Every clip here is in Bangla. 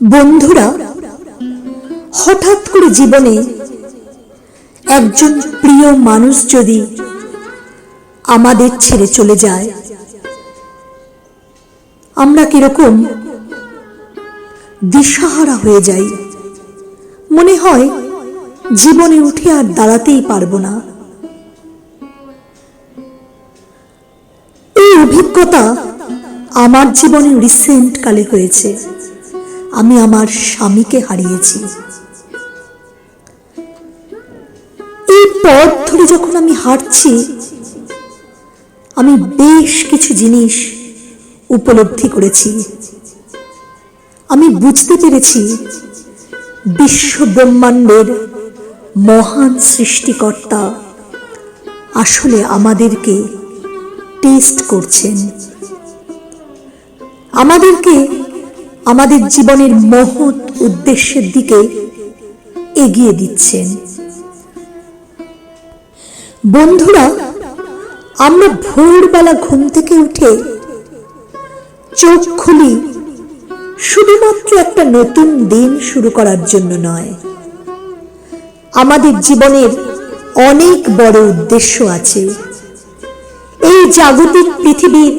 বন্ধুরা, হঠাৎ করে জীবনে একজন প্রিয় মানুষ যদি আমাদের ছেড়ে চলে যায়, আমরা কীরকম দিশাহারা হয়ে যাই? মনে হয় জীবনে উঠে আর দাঁড়াতেই পারব না। এই অভিজ্ঞতা আমার জীবনে রিসেন্ট কালে হয়েছে। আমি আমার স্বামীকে হারিয়েছি। এই পথ ধরে যখন আমি হাঁটছি, আমি বেশ কিছু জিনিস উপলব্ধি করেছি। আমি বুঝতে পেরেছি বিশ্ব ব্রহ্মাণ্ডের মহান সৃষ্টিকর্তা আসলে আমাদেরকে টেস্ট করছেন। আমাদেরকে আমাদের জীবনের মহৎ উদ্দেশ্যের দিকে এগিয়ে দিচ্ছেন। বন্ধুরা, আমরা ভোরবেলা ঘুম থেকে উঠে চোখ খুলি শুধুমাত্র একটা নতুন দিন শুরু করার জন্য নয়, আমাদের জীবনের অনেক বড় উদ্দেশ্য আছে। এই জাগতিক পৃথিবীর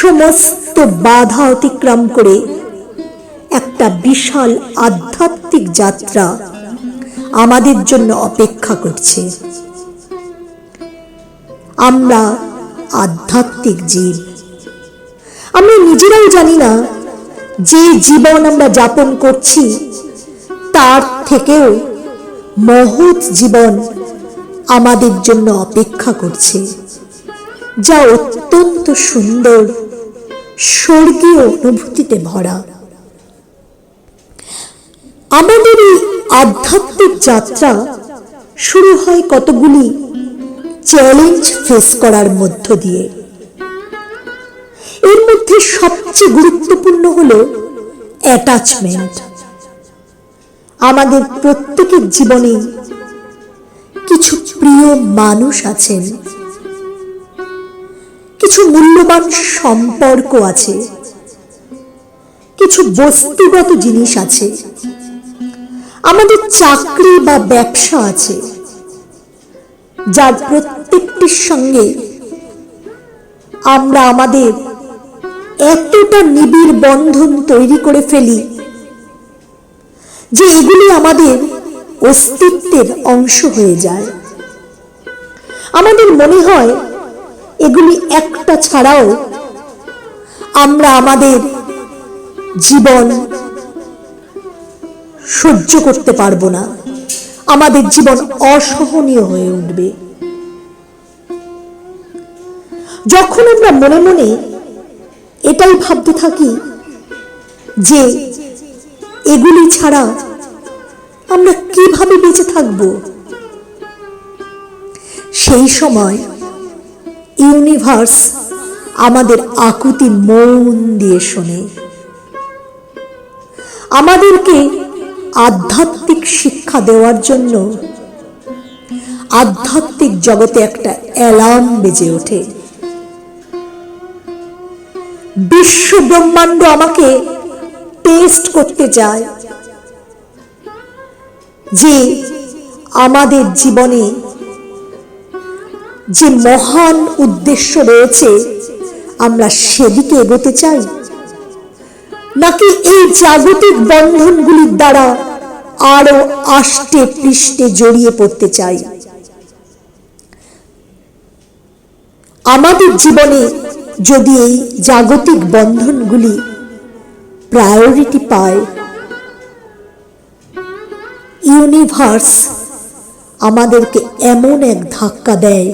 সমস্ত বাধা অতিক্রম করে একটা বিশাল আধ্যাত্মিক যাত্রা আমাদের জন্য অপেক্ষা করছে। আমরা আধ্যাত্মিক জীব। আমরা নিজেরাও জানি না যে জীবন আমরা যাপন করছি, তার থেকেও মহৎ জীবন আমাদের জন্য অপেক্ষা করছে, যা অত্যন্ত সুন্দর, স্বর্গীয় অনুভূতিতে ভরা। আমাদের এই আধ্যাত্মিক যাত্রা শুরু হয় কতগুলি চ্যালেঞ্জ ফেস করার মধ্য দিয়ে। এর মধ্যে সবচেয়ে গুরুত্বপূর্ণ হল অ্যাটাচমেন্ট আমাদের প্রত্যেকের জীবনে কিছু প্রিয় মানুষ আছেন, কিছু মূল্যবান সম্পর্ক আছে, কিছু বস্তুগত জিনিস আছে আমাদের চাকরি বা ব্যবসা আছে, যার প্রত্যেকটির সঙ্গে আমরা আমাদের এতটা নিবিড় বন্ধন তৈরি করে ফেলি যে এগুলি আমাদের অস্তিত্বের অংশ হয়ে যায়। আমাদের মনে হয় এগুলি একটা ছাড়াও আমরা আমাদের জীবন সহ্য করতে পারব না। আমাদের জীবন অসহনীয় হয়ে উঠবে। যখন আমরা মনে মনে এটাই ভাবতে থাকি যে এগুলি ছাড়া আমরা কীভাবে বেঁচে থাকব, সেই সময় ইউনিভার্স আমাদের আকুতি মন দিয়ে শোনে। আমাদেরকে আধ্যাত্মিক শিক্ষা দেওয়ার জন্য আধ্যাত্মিক জগতে একটা অ্যালার্ম বেজে ওঠে। বিশ্ব ব্রহ্মাণ্ড আমাকে টেস্ট করতে চায় যে আমাদের জীবনে যে মহান উদ্দেশ্য রয়েছে, আমরা সেদিকে এগোতে চাই। নাকি এই জাগতিক বন্ধনগুলির দ্বারা আরও আষ্টে পৃষ্ঠে জড়িয়ে পড়তে চাই? আমাদের জীবনে যদি এই জাগতিক বন্ধনগুলি প্রায়োরিটি পায়, ইউনিভার্স আমাদেরকে এমন এক ধাক্কা দেয়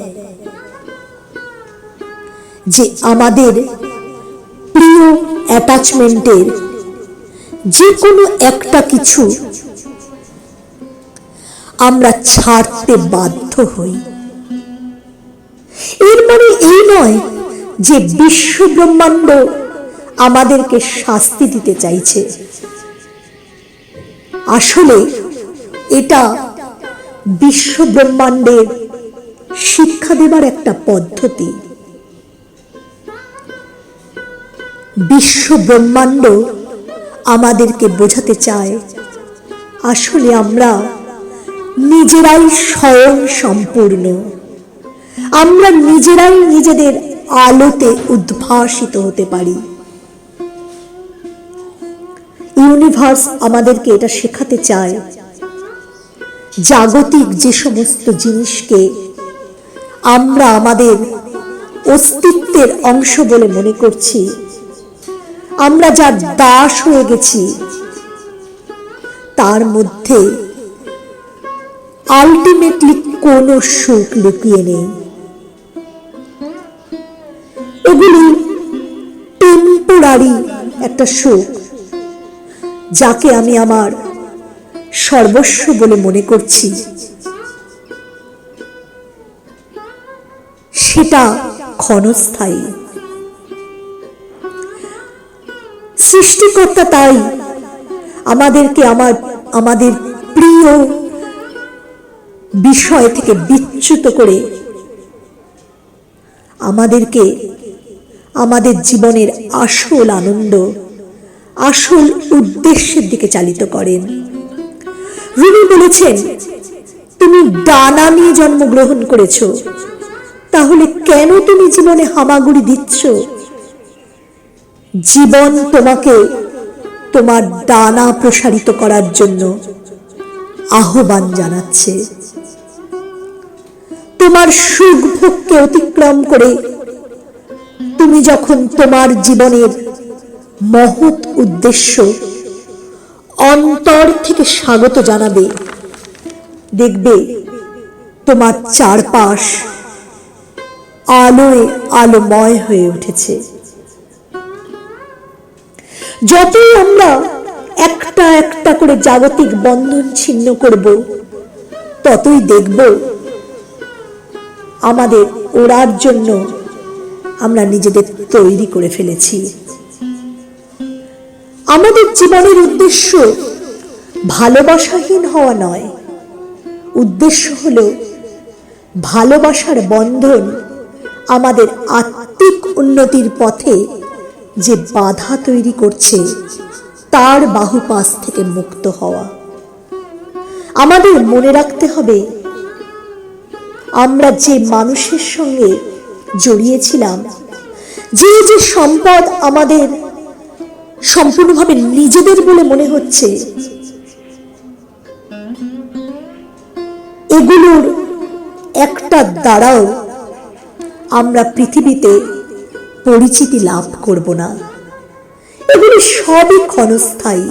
যে আমাদের অ্যাটাচমেন্টের যে কোনো একটা কিছু আমরা ছাড়তে বাধ্য হই। এর মানে এই নয় যে বিশ্ব ব্রহ্মাণ্ড আমাদেরকে শাস্তি দিতে চাইছে। আসলে এটা বিশ্ব ব্রহ্মাণ্ডের শিক্ষা দেবার একটা পদ্ধতি। বিশ্ব ব্রহ্মাণ্ড আমাদেরকে বোঝাতে চায়। আসলে আমরা নিজেরাই স্বয়ং সম্পূর্ণ। আমরা নিজেরাই নিজেদের আলোতে উদ্ভাসিত হতে পারি। ইউনিভার্স আমাদেরকে এটা শেখাতে চায়। জাগতিক যে সমস্ত জিনিসকে আমরা আমাদের অস্তিত্বের অংশ বলে মনে করছি আমরা যার দাস হয়ে গেছি, তার মধ্যে আলটিমেটলি কোনো সুখ লুকিয়ে নেই। এগুলি টেম্পোরারি একটা সুখ, যাকে আমি আমার সর্বস্ব বলে মনে করছি। সেটা ক্ষণস্থায়ী। সৃষ্টিকর্তা তাই। আমাদেরকে আমার, আমাদের প্রিয় বিষয় থেকে বিচ্যুত করে আমাদেরকে আমাদের জীবনের আসল আনন্দ, আসল উদ্দেশ্যের দিকে চালিত করেন। রুমি বলেছেন, তুমি ডানা নিয়ে জন্মগ্রহণ করেছ, তাহলে কেন তুমি জীবনে হামাগুড়ি দিচ্ছ? জীবন তোমাকে তোমার ডানা প্রসারিত করার জন্য আহ্বান জানাচ্ছে। তোমার সুখ ভোগকে অতিক্রম করে তুমি যখন তোমার জীবনের মহৎ উদ্দেশ্য অন্তর থেকে স্বাগত জানাবে, দেখবে তোমার চারপাশ আলোয় আলোময় হয়ে উঠেছে। যতই আমরা একটা একটা করে জাগতিক বন্ধন ছিন্ন করব, ততই দেখব আমাদের ওড়ার জন্য আমরা নিজেদের তৈরি করে ফেলেছি। আমাদের জীবনের উদ্দেশ্য ভালোবাসাহীন হওয়া নয়। উদ্দেশ্য হল ভালোবাসার বন্ধন আমাদের আত্মিক উন্নতির পথে যে বাধা তৈরি করছে, তার বাহুপাশ থেকে মুক্ত হওয়া। আমাদের মনে রাখতে হবে, আমরা যে মানুষের সঙ্গে জড়িয়েছিলাম, যে যে সম্পদ আমাদের সম্পূর্ণভাবে নিজেদের বলে মনে হচ্ছে, এগুলোর একটা দ্বারাও আমরা পৃথিবীতে পরিচিতি লাভ করব না। এগুলি সবই ক্ষণস্থায়ী।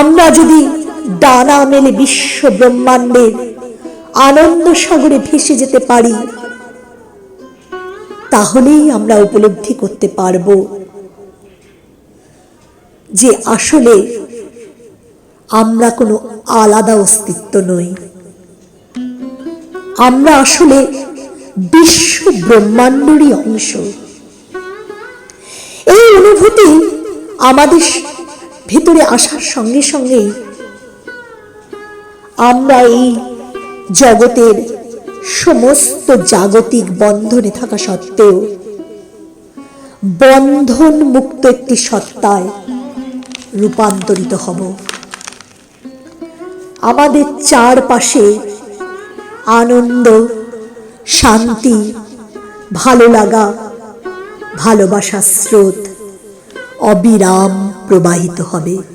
আমরা যদি ডানা মেলে বিশ্ব ব্রহ্মাণ্ডের আনন্দ সাগরে ভেসে যেতে পারি, তাহলেই আমরা উপলব্ধি করতে পারব যে আসলে আমরা কোনো আলাদা অস্তিত্ব নই। আমরা আসলে বিশ্ব ব্রহ্মাণ্ডেরই অংশ। এই অনুভূতি আমাদের ভেতরে আসার সঙ্গে সঙ্গেই আমরা এই জগতের সমস্ত জাগতিক বন্ধনে থাকা সত্ত্বেও বন্ধন মুক্ত একটি সত্তায় রূপান্তরিত হব। আমাদের চারপাশে আনন্দ শান্তি ভালো লাগা ভালোবাসার স্রোত অবিরাম প্রবাহিত হবে।